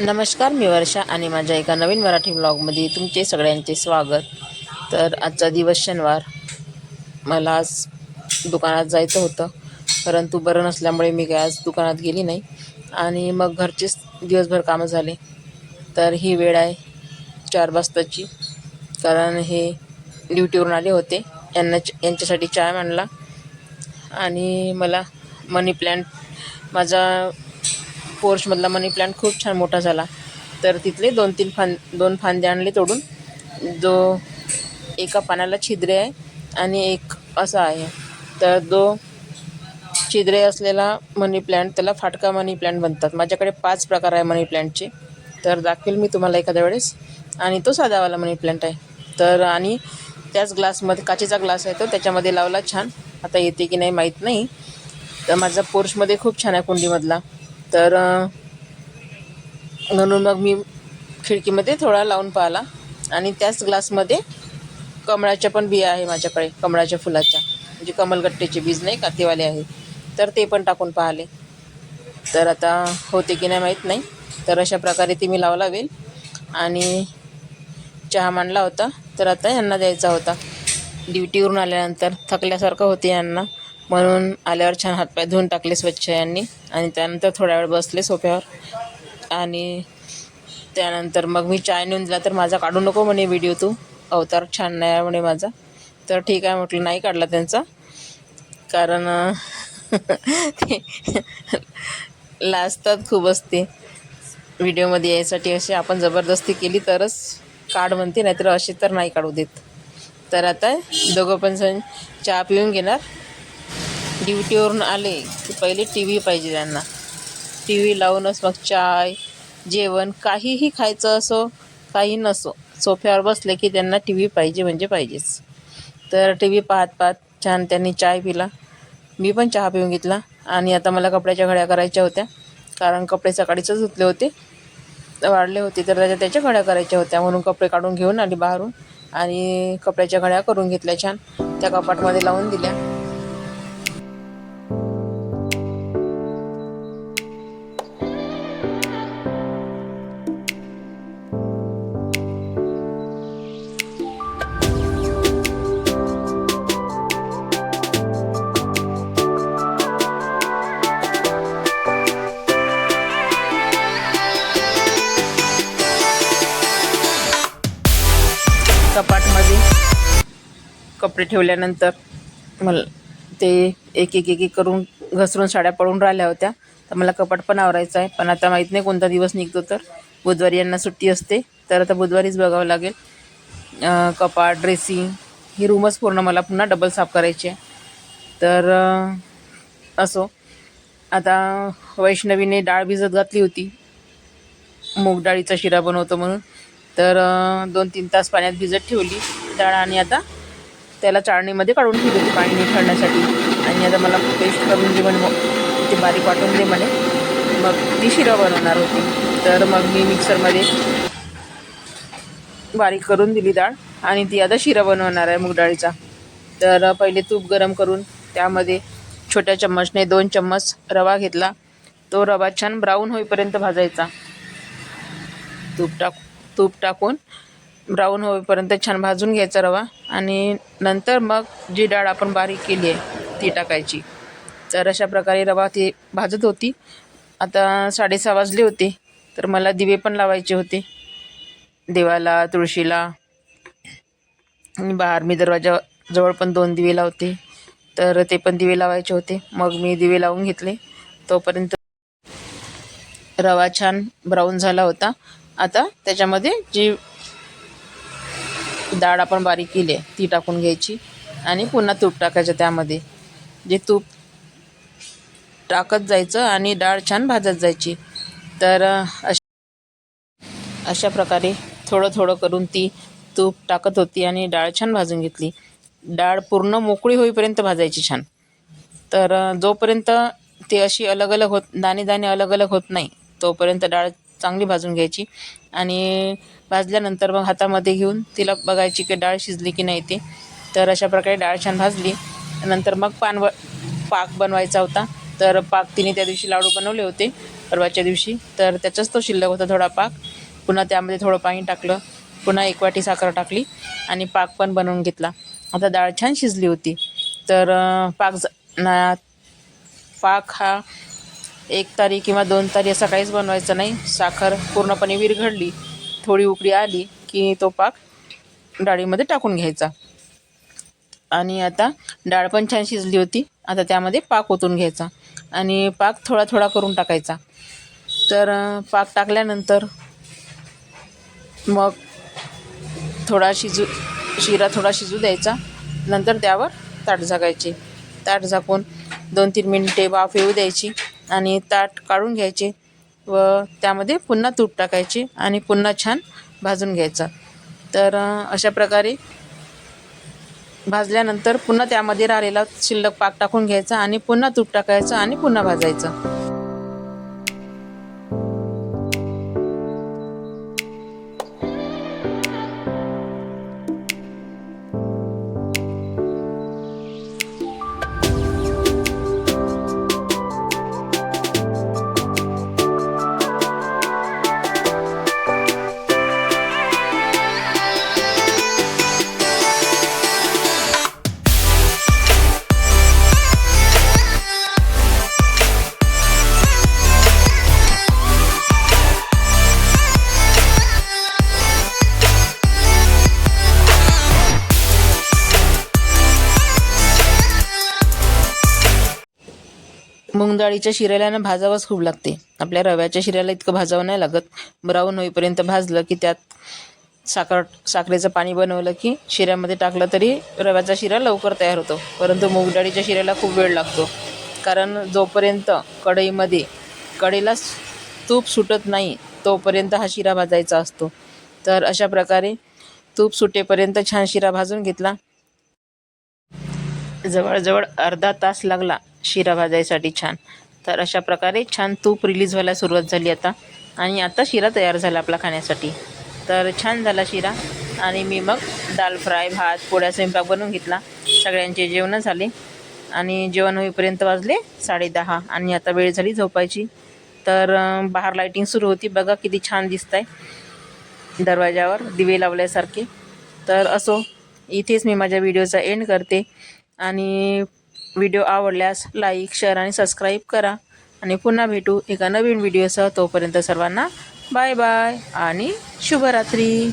नमस्कार मी वर्षा आणि माझ्या एका नवीन मराठी ब्लॉगमध्ये तुमचे सगळ्यांचे स्वागत. तर आजचा दिवस शनिवार. मला आज दुकानात जायचं होतं परंतु बरं नसल्यामुळे मी काय आज दुकानात गेली नाही. आणि मग घरचेच दिवसभर कामं झाले. तर ही वेळ आहे चार वाजताची कारण हे ड्युटीवरून आले होते. यांना यांच्यासाठी चहा मांडला आणि मला मनी प्लॅन्ट माझा पोर्चमधला मनी प्लांट खूप छान मोठा झाला. तर तिथले दोन तीन फांद दोन फांदे आणले तोडून. जो एका पानाला छिद्रे आहे आणि एक असा आहे. तर जो छिद्रे असलेला मनी प्लांट त्याला फाटका मनी प्लांट बनतात माझ्याकडे पाच प्रकार आहे मनी प्लांटचे तर दाखवेल मी तुम्हाला एखाद्या वेळेस. आणि तो साधावाला मनी प्लांट आहे. तर आणि त्याच ग्लासमध्ये काचेचा ग्लास आहे तो त्याच्यामध्ये लावला छान. आता येते की नाही माहीत नाही. तर माझा पोर्शमध्ये खूप छान आहे कुंडीमधला. तर म्हणून मग मी खिडकीमध्ये थोडा लावून पाहिला. आणि त्याच ग्लासमध्ये कमळाच्या पण बिया आहे माझ्याकडे कमळाच्या फुलाच्या. म्हणजे कमलगट्टेचे बीज नाही का तेवाले आहे. तर ते पण टाकून पाहिले. तर आता होते की नाही माहीत नाही. तर अशा प्रकारे ती मी लावला. वेल आणि चहा मांडला होता. तर आता यांना द्यायचा होता. ड्युटीवरून आल्यानंतर थकल्यासारखं होते यांना. म्हणून आल्यावर छान हातपाय धुवून टाकले स्वच्छ यांनी. आणि त्यानंतर थोड्या वेळ बसले सोफ्यावर. आणि त्यानंतर मग मी चाय नेऊन दिला तर माझा काढू नको म्हणे व्हिडिओ तू. अवतार छान नाही आहे म्हणे माझा. तर ठीक आहे म्हटलं नाही काढला त्यांचा. कारण ते लाजतात खूप असते. व्हिडिओमध्ये यायसाठी अशी आपण जबरदस्ती केली तरच काढ म्हणते नाहीतर असे तर नाही काढू देत. तर आता दोघं पण जण चहा पिऊन घेणार. ड्युटीवरून आले की पहिले टी व्ही पाहिजे त्यांना. टी व्ही लावूनच मग चाय जेवण काहीही खायचं असो काही नसो सोफ्यावर बसले की त्यांना टी व्ही पाहिजे म्हणजे पाहिजेच. तर टी व्ही पाहत पाहत छान त्यांनी चाय पिला. मी पण चहा पिऊन घेतला आणि आता मला कपड्याच्या घड्या करायच्या होत्या. कारण कपडे सकाळीच धुतले होते. वाढले होते तर त्याच्या त्याच्या घड्या करायच्या होत्या. म्हणून कपडे काढून घेऊन आली बाहेरून आणि कपड्याच्या घड्या करून घेतल्या छान. त्या कपाटमध्ये लावून दिल्या. कपडे ठेवल्यानंतर मला ते एक एक एक करून घसरून साड्या पडून राहिल्या होत्या. तर मला कपाट पण आवरायचं आहे. पण आता माहीत नाही कोणता दिवस निघतो तर. बुधवारी यांना सुट्टी असते. तर आता बुधवारीच बघावं लागेल. कपाट ड्रेसिंग ही रूमच पूर्ण मला पुन्हा डबल साफ करायची आहे. तर असो. आता वैष्णवीने डाळ भिजत घातली होती. मूग डाळीचा शिरा बनवतो म्हणून. तर दोन तीन तास पाण्यात भिजत ठेवली डाळ आणि आता त्याला चाळणीमध्ये काढून ठेवली होती पाणी निथळण्यासाठी आणि आता मला पेस्ट करून दे म्हणे मग ते बारीक वाटून दे म्हणे. मग ती शिरा बनवणार होती. तर मग मी मिक्सरमध्ये बारीक करून दिली डाळ. आणि ती आता शिरा बनवणार आहे मूग डाळीचा तर पहिले तूप गरम करून त्यामध्ये छोट्या चम्मचने दोन चम्मच रवा घेतला. तो रवा छान ब्राऊन होईपर्यंत भाजायचा. तूप टाक तूप टाकून ब्राऊन होईपर्यंत छान भाजून घ्यायचा रवा आणि नंतर मग जी डाळ आपण बारीक केली आहे ती टाकायची. तर अशा प्रकारे रवा ती भाजत होती. आता साडेसहा वाजले होते तर मला दिवे पण लावायचे होते. देवाला तुळशीला आणि बाहेर मी दरवाजा जवळ पण दोन दिवे लावते. तर ते पण दिवे लावायचे होते. मग मी दिवे लावून घेतले. तोपर्यंत रवा छान ब्राऊन झाला होता. आता त्याच्यामध्ये जी डाळ आपण बारीक केली आहे ती टाकून घ्यायची आणि पुन्हा तूप टाकायचं त्यामध्ये. जे तूप टाकत जायचं आणि डाळ छान भाजत जायची. तर अशा अशा प्रकारे थोडं थोडं करून ती तूप टाकत होती आणि डाळ छान भाजून घेतली. डाळ पूर्ण मोकळी होईपर्यंत भाजायची छान. तर जोपर्यंत ते अशी अलग अलग होत दाणे दाणे अलग अलग होत नाही तोपर्यंत डाळ चांगली भाजून घ्यायची. आणि भाजल्यानंतर मग हातामध्ये घेऊन तिला बघायची की डाळ शिजली की नाही ते. तर अशा प्रकारे डाळ छान भाजली. नंतर मग पान पाक बनवायचा होता. तर पाक तिने त्या दिवशी लाडू बनवले होते परवाच्या दिवशी. तर त्याचाच तो शिल्लक होता थोडा पाक. पुन्हा त्यामध्ये थोडं पाणी टाकलं. पुन्हा एक वाटी साखर टाकली आणि पाक पण बनवून घेतला. आता डाळ छान शिजली होती. तर पाक ज- ना पाक हा एक तारी किंवा दोन तारी असं काहीच बनवायचं नाही. साखर पूर्णपणे विरघडली थोडी उकडी आली की तो पाक डाळीमध्ये टाकून घ्यायचा. आणि आता डाळ पण छान शिजली होती. आता त्यामध्ये पाक ओतून घ्यायचा. आणि पाक थोडा थोडा करून टाकायचा. तर पाक टाकल्यानंतर मग थोडा शिजू शिरा थोडा शिजू द्यायचा. नंतर त्यावर ताट झाकायचे. ताट झाकून दोन तीन मिनटे वाफ येऊ द्यायची. आणि ताट काढून घ्यायचे व त्यामध्ये पुन्हा तूप टाकायचे आणि पुन्हा छान भाजून घ्यायचा. तर अशा प्रकारे भाजल्यानंतर पुन्हा त्यामध्ये राहिलेला शिल्लक पाक टाकून घ्यायचा आणि पुन्हा तूप टाकायचं आणि पुन्हा भाजायचं. मूग डाळीच्या शिऱ्याला भाजावंच खूप लागते. आपल्या रव्याच्या शिऱ्याला इतकं भाजावं नाही लागत. ब्राऊन होईपर्यंत भाजलं की त्यात साखर साखरेचं पाणी बनवलं की शिऱ्यामध्ये टाकलं तरी रव्याचा शिरा लवकर तयार होतो. परंतु मूग डाळीच्या शिऱ्याला खूप वेळ लागतो. कारण जोपर्यंत कढईमध्ये कढईला तूप सुटत नाही तोपर्यंत हा शिरा भाजायचा असतो. तर अशा प्रकारे तूप सुटेपर्यंत छान शिरा भाजून घेतला. जवळजवळ अर्धा तास लागला. शिरा भाजायसाठी छान. तर अशा प्रकारे छान तूप रिलीज व्हायला सुरुवात झाली आता. आणि आता शिरा तयार झाला आपला खाण्यासाठी. तर छान झाला शिरा. आणि मी मग दाल फ्राय भात पोळ्या स्वयंपाक बनवून घेतला. सगळ्यांचे जेवणं झाले. आणि जेवण होईपर्यंत वाजले साडेदहा आणि आता वेळ झाली झोपायची. तर बाहेर लाईटिंग सुरू होती. बघा किती छान दिसत आहे दरवाजावर दिवे लावल्यासारखे. तर असो इथेच मी माझ्या व्हिडिओचा एंड करते. आणि व्हिडिओ आवडल्यास लाईक शेअर आणि सबस्क्राईब करा. आणि पुन्हा भेटू एका नवीन व्हिडिओसह. तोपर्यंत सर्वांना बाय बाय आणि शुभरात्री.